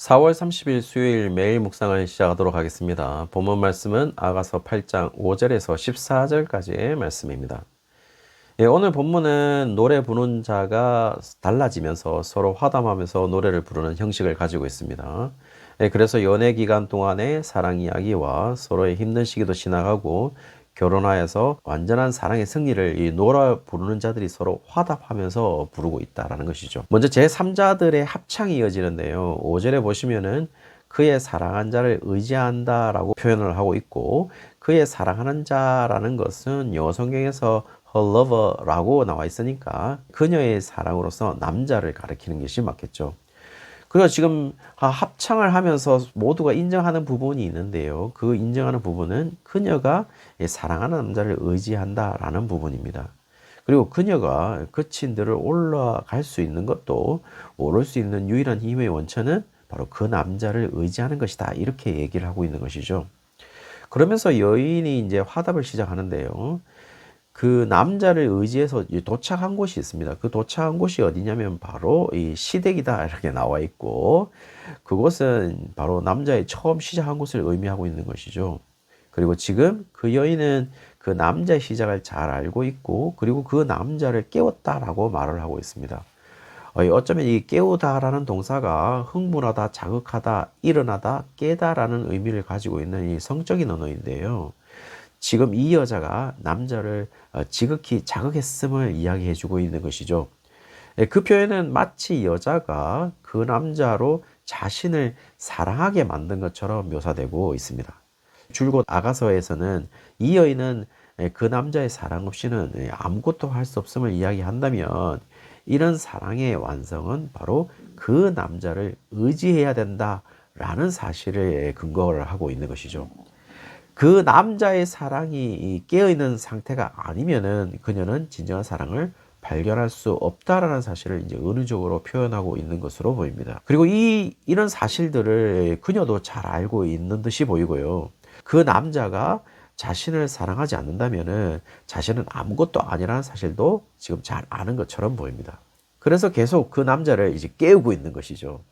4월 30일 수요일 매일 묵상을 시작하도록 하겠습니다. 본문 말씀은 아가서 8장 5절에서 14절까지의 말씀입니다. 예, 오늘 본문은 노래 부르는 자가 달라지면서 서로 화담하면서 노래를 부르는 형식을 가지고 있습니다. 예, 그래서 연애 기간 동안의 사랑 이야기와 서로의 힘든 시기도 지나가고 결혼하여서 완전한 사랑의 승리를 이 노래 부르는 자들이 서로 화답하면서 부르고 있다라는 것이죠. 먼저 제3자들의 합창이 이어지는데요. 5절에 보시면은 그의 사랑한 자를 의지한다라고 표현을 하고 있고 그의 사랑하는 자라는 것은 영어 성경에서 her lover라고 나와 있으니까 그녀의 사랑으로서 남자를 가리키는 것이 맞겠죠. 그리고 지금 합창을 하면서 모두가 인정하는 부분이 있는데요. 그 인정하는 부분은 그녀가 사랑하는 남자를 의지한다라는 부분입니다. 그리고 그녀가 그 친 들을 올라갈 수 있는 것도 오를 수 있는 유일한 힘의 원천은 바로 그 남자를 의지하는 것이다. 이렇게 얘기를 하고 있는 것이죠. 그러면서 여인이 이제 화답을 시작하는데요. 그 남자를 의지해서 도착한 곳이 있습니다. 그 도착한 곳이 어디냐면 바로 이 시댁이다 이렇게 나와 있고 그곳은 바로 남자의 처음 시작한 곳을 의미하고 있는 것이죠. 그리고 지금 그 여인은 그 남자의 시작을 잘 알고 있고 그리고 그 남자를 깨웠다라고 말을 하고 있습니다. 어, 어쩌면 이 깨우다라는 동사가 흥분하다, 자극하다, 일어나다, 깨다라는 의미를 가지고 있는 이 성적인 언어인데요. 지금 이 여자가 남자를 어, 지극히 자극했음을 이야기해 주고 있는 것이죠. 예, 그 표현은 마치 여자가 그 남자로 자신을 사랑하게 만든 것처럼 묘사되고 있습니다. 줄곧 아가서에서는 이 여인은 예, 그 남자의 사랑 없이는 예, 아무것도 할 수 없음을 이야기한다면 이런 사랑의 완성은 바로 그 남자를 의지해야 된다라는 사실을 근거를 하고 있는 것이죠. 그 남자의 사랑이 깨어있는 상태가 아니면은 그녀는 진정한 사랑을 발견할 수 없다라는 사실을 이제 은유적으로 표현하고 있는 것으로 보입니다. 그리고 이, 이런 사실들을 그녀도 잘 알고 있는 듯이 보이고요. 그 남자가 자신을 사랑하지 않는다면은 자신은 아무것도 아니라는 사실도 지금 잘 아는 것처럼 보입니다. 그래서 계속 그 남자를 이제 깨우고 있는 것이죠.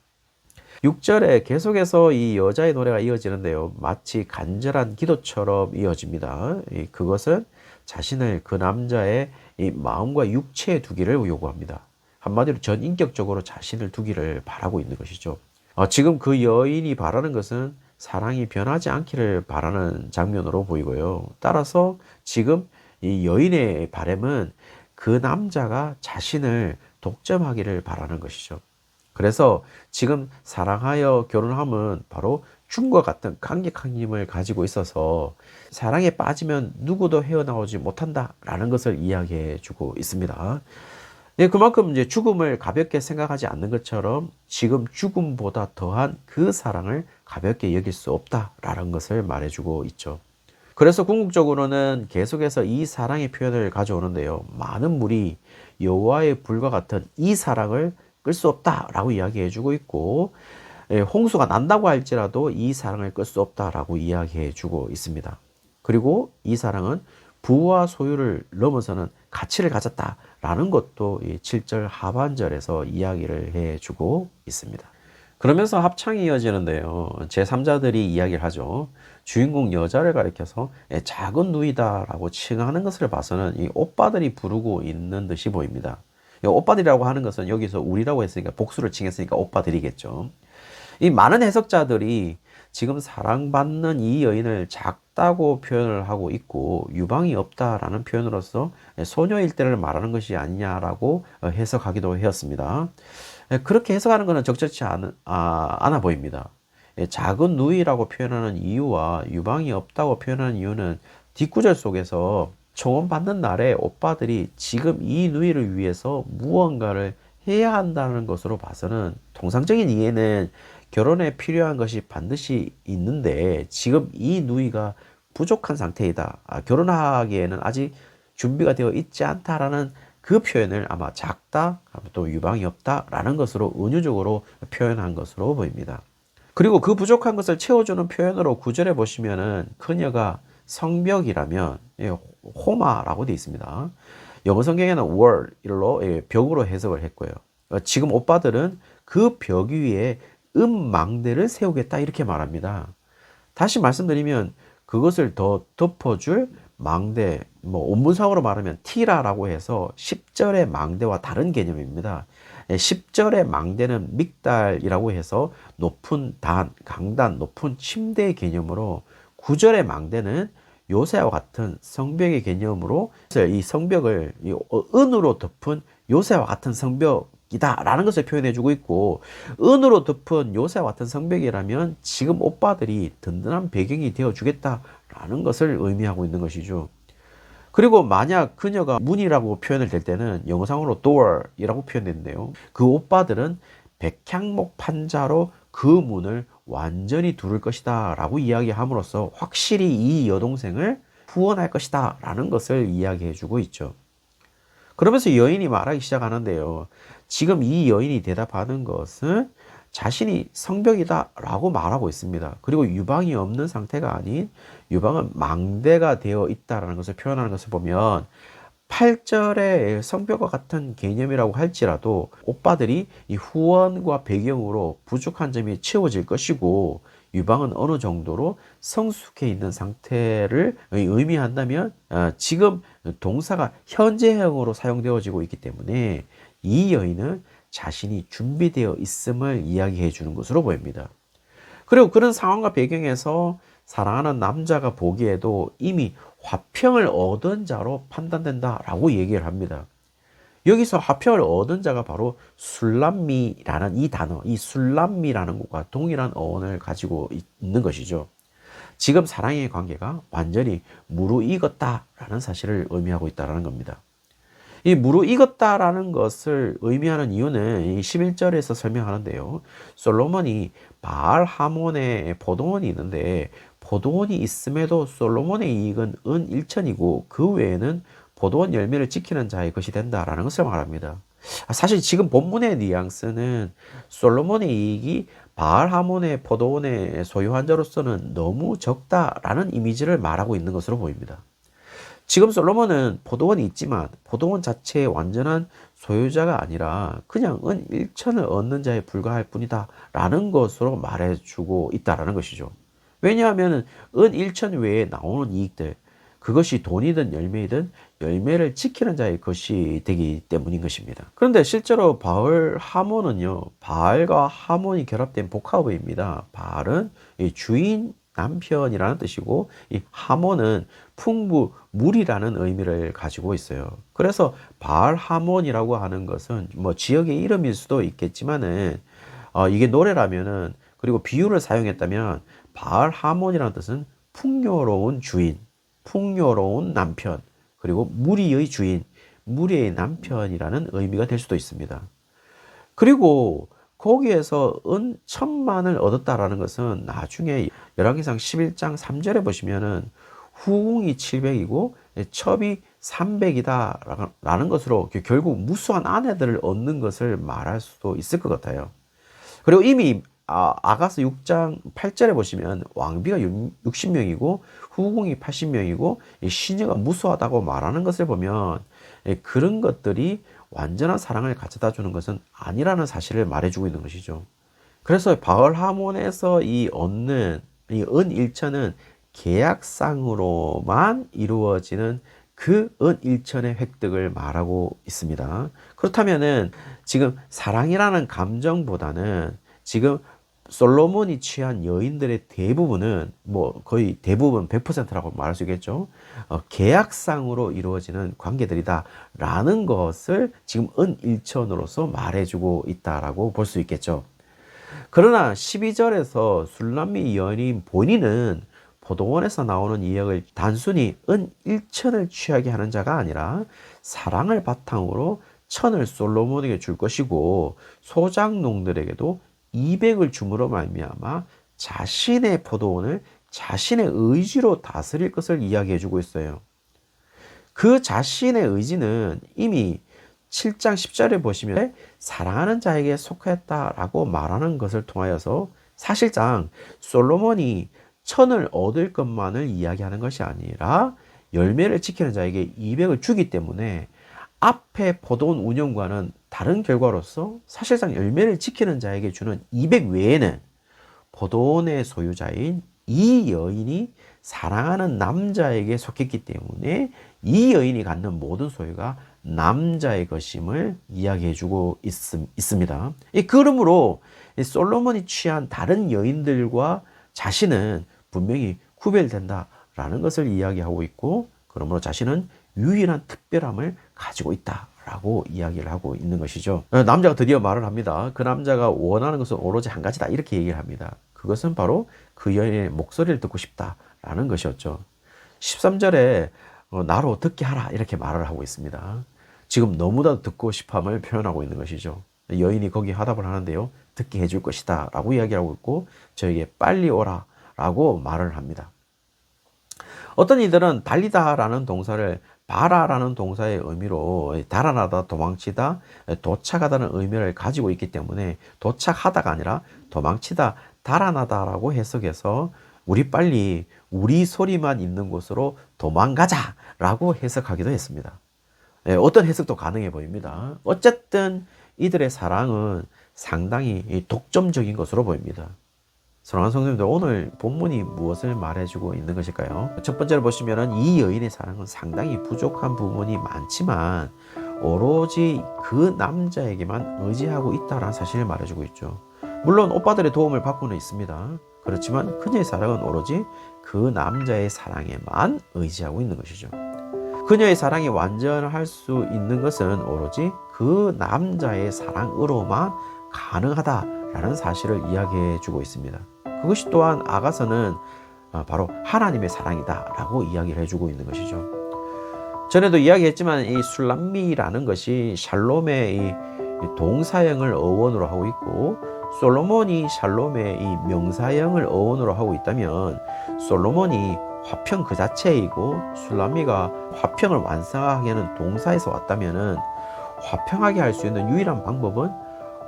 6절에 계속해서 이 여자의 노래가 이어지는데요. 마치 간절한 기도처럼 이어집니다. 그것은 자신을 그 남자의 마음과 육체에 두기를 요구합니다. 한마디로 전인격적으로 자신을 두기를 바라고 있는 것이죠. 어, 지금 그 여인이 바라는 것은 사랑이 변하지 않기를 바라는 장면으로 보이고요. 따라서 지금 이 여인의 바램은 그 남자가 자신을 독점하기를 바라는 것이죠. 그래서 지금 사랑하여 결혼함은 바로 춤과 같은 강력한 힘을 가지고 있어서 사랑에 빠지면 누구도 헤어나오지 못한다라는 것을 이야기해 주고 있습니다. 예, 그만큼 이제 죽음을 가볍게 생각하지 않는 것처럼 지금 죽음보다 더한 그 사랑을 가볍게 여길 수 없다라는 것을 말해주고 있죠. 그래서 궁극적으로는 계속해서 이 사랑의 표현을 가져오는데요. 많은 물이 여호와의 불과 같은 이 사랑을 끌 수 없다라고 이야기해주고 있고 예, 홍수가 난다고 할지라도 이 사랑을 끌 수 없다라고 이야기해주고 있습니다. 그리고 이 사랑은 부와 소유를 넘어서는 가치를 가졌다라는 것도 7절 하반절에서 이야기를 해주고 있습니다. 그러면서 합창이 이어지는데요. 제3자들이 이야기를 하죠. 주인공 여자를 가리켜서 예, 작은 누이다라고 칭하는 것을 봐서는 이 오빠들이 부르고 있는 듯이 보입니다. 오빠들이라고 하는 것은 여기서 우리라고 했으니까 복수를 칭했으니까 오빠들이겠죠. 이 많은 해석자들이 지금 사랑받는 이 여인을 작다고 표현을 하고 있고 유방이 없다라는 표현으로서 소녀일 때를 말하는 것이 아니냐라고 해석하기도 하였습니다. 그렇게 해석하는 것은 적절치 않, 아, 않아 보입니다. 작은 누이라고 표현하는 이유와 유방이 없다고 표현하는 이유는 뒷구절 속에서 초원받는 날에 오빠들이 지금 이 누이를 위해서 무언가를 해야 한다는 것으로 봐서는 통상적인 이해는 결혼에 필요한 것이 반드시 있는데 지금 이 누이가 부족한 상태이다. 아, 결혼하기에는 아직 준비가 되어 있지 않다라는 그 표현을 아마 작다, 또 유방이 없다라는 것으로 은유적으로 표현한 것으로 보입니다. 그리고 그 부족한 것을 채워주는 표현으로 구절에 보시면은 그녀가 성벽이라면 예, 호마라고 되어 있습니다. 영어 성경에는 wall로 예, 벽으로 해석을 했고요. 어, 지금 오빠들은 그 벽 위에 은망대를 세우겠다 이렇게 말합니다. 다시 말씀드리면 그것을 더 덮어줄 망대, 뭐 온문상으로 말하면 티라라고 해서 10절의 망대와 다른 개념입니다. 10절의 망대는 믹달이라고 해서 높은 단, 강단, 높은 침대 개념으로 9절의 망대는 요새와 같은 성벽의 개념으로 이 성벽을 은으로 덮은 요새와 같은 성벽이다라는 것을 표현해 주고 있고 은으로 덮은 요새와 같은 성벽이라면 지금 오빠들이 든든한 배경이 되어 주겠다라는 것을 의미하고 있는 것이죠. 그리고 만약 그녀가 문이라고 표현을 될 때는 영어상으로 door이라고 표현됐는데요. 그 오빠들은 백향목 판자로 그 문을 완전히 두를 것이다 라고 이야기함으로써 확실히 이 여동생을 후원할 것이다 라는 것을 이야기해 주고 있죠. 그러면서 여인이 말하기 시작하는데요. 지금 이 여인이 대답하는 것은 자신이 성벽이다 라고 말하고 있습니다. 그리고 유방이 없는 상태가 아닌 유방은 망대가 되어 있다라는 것을 표현하는 것을 보면 8절의 성벽과 같은 개념이라고 할지라도 오빠들이 이 후원과 배경으로 부족한 점이 채워질 것이고 유방은 어느 정도로 성숙해 있는 상태를 의미한다면 어, 지금 동사가 현재형으로 사용되어지고 있기 때문에 이 여인은 자신이 준비되어 있음을 이야기해 주는 것으로 보입니다. 그리고 그런 상황과 배경에서 사랑하는 남자가 보기에도 이미 화평을 얻은 자로 판단된다라고 얘기를 합니다. 여기서 화평을 얻은 자가 바로 술람미라는 이 단어, 이 술람미라는 것과 동일한 어원을 가지고 있는 것이죠. 지금 사랑의 관계가 완전히 무르익었다라는 사실을 의미하고 있다는 겁니다. 이 무르익었다라는 것을 의미하는 이유는 이 11절에서 설명하는데요. 솔로몬이 바알 하몬의 포도원이 있는데 포도원이 있음에도 솔로몬의 이익은 은 1천이고 그 외에는 포도원 열매를 지키는 자의 것이 된다라는 것을 말합니다. 사실 지금 본문의 뉘앙스는 솔로몬의 이익이 바알 하몬의 포도원의 소유한 자로서는 너무 적다라는 이미지를 말하고 있는 것으로 보입니다. 지금 솔로몬은 포도원이 있지만 포도원 자체의 완전한 소유자가 아니라 그냥 은 1천을 얻는 자에 불과할 뿐이다 라는 것으로 말해주고 있다라는 것이죠. 왜냐하면 은 1천 외에 나오는 이익들 그것이 돈이든 열매이든 열매를 지키는 자의 것이 되기 때문인 것입니다. 그런데 실제로 바울 하몬은요, 바알과 하몬이 결합된 복합어입니다. 바알은 주인 남편이라는 뜻이고 이 하몬은 풍부 물이라는 의미를 가지고 있어요. 그래서 바알 하몬이라고 하는 것은 뭐 지역의 이름일 수도 있겠지만은 어, 이게 노래라면은 그리고 비유를 사용했다면 바알 하몬이라는 뜻은 풍요로운 주인, 풍요로운 남편, 그리고 무리의 주인, 무리의 남편이라는 의미가 될 수도 있습니다. 그리고 거기에서 은 천만을 얻었다라는 것은 나중에 열왕기상 11장 3절에 보시면은 후궁이 700이고 첩이 300이다 라는 것으로 결국 무수한 아내들을 얻는 것을 말할 수도 있을 것 같아요. 그리고 이미 아, 아가스 6장 8절에 보시면 왕비가 60명이고 후궁이 80명이고 시녀가 무수하다고 말하는 것을 보면 그런 것들이 완전한 사랑을 가져다 주는 것은 아니라는 사실을 말해주고 있는 것이죠. 그래서 바울 하몬에서 이 얻는 이 은일천은 계약상으로만 이루어지는 그 은일천의 획득을 말하고 있습니다. 그렇다면은 지금 사랑이라는 감정보다는 지금 솔로몬이 취한 여인들의 대부분은 뭐 거의 대부분 100%라고 말할 수 있겠죠. 어, 계약상으로 이루어지는 관계들이다라는 것을 지금 은일천으로서 말해주고 있다라고 볼 수 있겠죠. 그러나 12절에서 술람미 여인 본인은 포도원에서 나오는 이야기를 단순히 은일천을 취하게 하는 자가 아니라 사랑을 바탕으로 천을 솔로몬에게 줄 것이고 소장농들에게도 200을 줌으로 말미암아 자신의 포도원을 자신의 의지로 다스릴 것을 이야기해 주고 있어요. 그 자신의 의지는 이미 7장 10절에 보시면 사랑하는 자에게 속했다라고 말하는 것을 통하여서 사실상 솔로몬이 천을 얻을 것만을 이야기하는 것이 아니라 열매를 지키는 자에게 200을 주기 때문에 앞에 포도원 운영과는 다른 결과로서 사실상 열매를 지키는 자에게 주는 200 외에는 포도원의 소유자인 이 여인이 사랑하는 남자에게 속했기 때문에 이 여인이 갖는 모든 소유가 남자의 것임을 이야기해 주고 있습니다. 이 그러므로 솔로몬이 취한 다른 여인들과 자신은 분명히 구별된다라는 것을 이야기하고 있고 그러므로 자신은 유일한 특별함을 가지고 있다 라고 이야기를 하고 있는 것이죠. 남자가 드디어 말을 합니다. 그 남자가 원하는 것은 오로지 한 가지다 이렇게 얘기를 합니다. 그것은 바로 그 여인의 목소리를 듣고 싶다라는 것이었죠. 13절에 어, 나로 듣게 하라 이렇게 말을 하고 있습니다. 지금 너무나도 듣고 싶음을 표현하고 있는 것이죠. 여인이 거기 화답을 하는데요. 듣게 해줄 것이다 라고 이야기하고 있고 저에게 빨리 오라 라고 말을 합니다. 어떤 이들은 달리다 라는 동사를 바라라는 동사의 의미로 달아나다, 도망치다, 도착하다는 의미를 가지고 있기 때문에 도착하다가 아니라 도망치다, 달아나다라고 해석해서 우리 빨리 우리 소리만 있는 곳으로 도망가자 라고 해석하기도 했습니다. 예, 어떤 해석도 가능해 보입니다. 어쨌든 이들의 사랑은 상당히 독점적인 것으로 보입니다. 사랑하는 성도님들, 오늘 본문이 무엇을 말해주고 있는 것일까요? 첫 번째로 보시면 이 여인의 사랑은 상당히 부족한 부분이 많지만 오로지 그 남자에게만 의지하고 있다라는 사실을 말해주고 있죠. 물론 오빠들의 도움을 받고는 있습니다. 그렇지만 그녀의 사랑은 오로지 그 남자의 사랑에만 의지하고 있는 것이죠. 그녀의 사랑이 완전할 수 있는 것은 오로지 그 남자의 사랑으로만 가능하다라는 사실을 이야기해 주고 있습니다. 그것이 또한 아가서는 바로 하나님의 사랑이다라고 이야기를 해주고 있는 것이죠. 전에도 이야기했지만 이 술람미라는 것이 샬롬의 이 동사형을 어원으로 하고 있고 솔로몬이 샬롬의 이 명사형을 어원으로 하고 있다면 솔로몬이 화평 그 자체이고 술람미가 화평을 완성하기에는 동사에서 왔다면은 화평하게 할 수 있는 유일한 방법은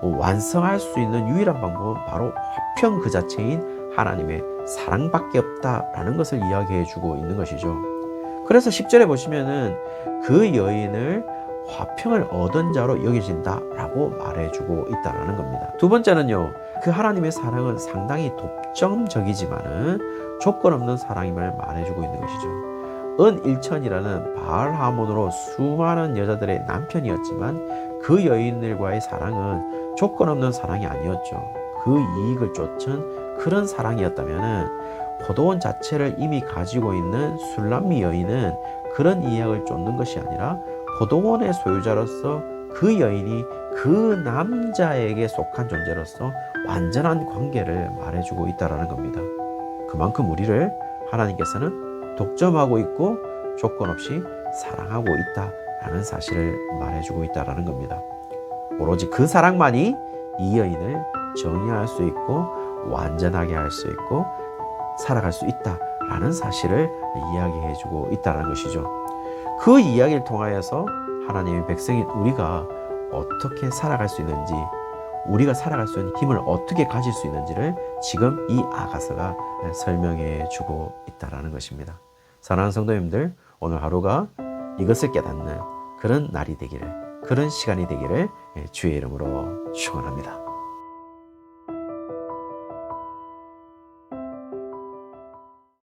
완성할 수 있는 유일한 방법은 바로 화평 그 자체인 하나님의 사랑밖에 없다라는 것을 이야기해 주고 있는 것이죠. 그래서 10절에 보시면은 그 여인을 화평을 얻은 자로 여겨진다라고 말해주고 있다라는 겁니다. 두 번째는요, 그 하나님의 사랑은 상당히 독점적이지만은 조건 없는 사랑임을 말해주고 있는 것이죠. 은일천이라는 바알 하몬으로 수많은 여자들의 남편이었지만 그 여인들과의 사랑은 조건 없는 사랑이 아니었죠. 그 이익을 쫓은 그런 사랑이었다면은 포도원 자체를 이미 가지고 있는 술람미 여인은 그런 이익을 쫓는 것이 아니라 포도원의 소유자로서 그 여인이 그 남자에게 속한 존재로서 완전한 관계를 말해주고 있다라는 겁니다. 그만큼 우리를 하나님께서는 독점하고 있고 조건 없이 사랑하고 있다라는 사실을 말해주고 있다라는 겁니다. 오로지 그 사랑만이 이 여인을 정의할 수 있고 완전하게 할 수 있고 살아갈 수 있다라는 사실을 이야기해 주고 있다는 것이죠. 그 이야기를 통하여서 하나님의 백성인 우리가 어떻게 살아갈 수 있는지, 우리가 살아갈 수 있는 힘을 어떻게 가질 수 있는지를 지금 이 아가서가 설명해 주고 있다라는 것입니다. 사랑하는 성도님들, 오늘 하루가 이것을 깨닫는 그런 날이 되기를, 그런 시간이 되기를 주의 이름으로 축원합니다.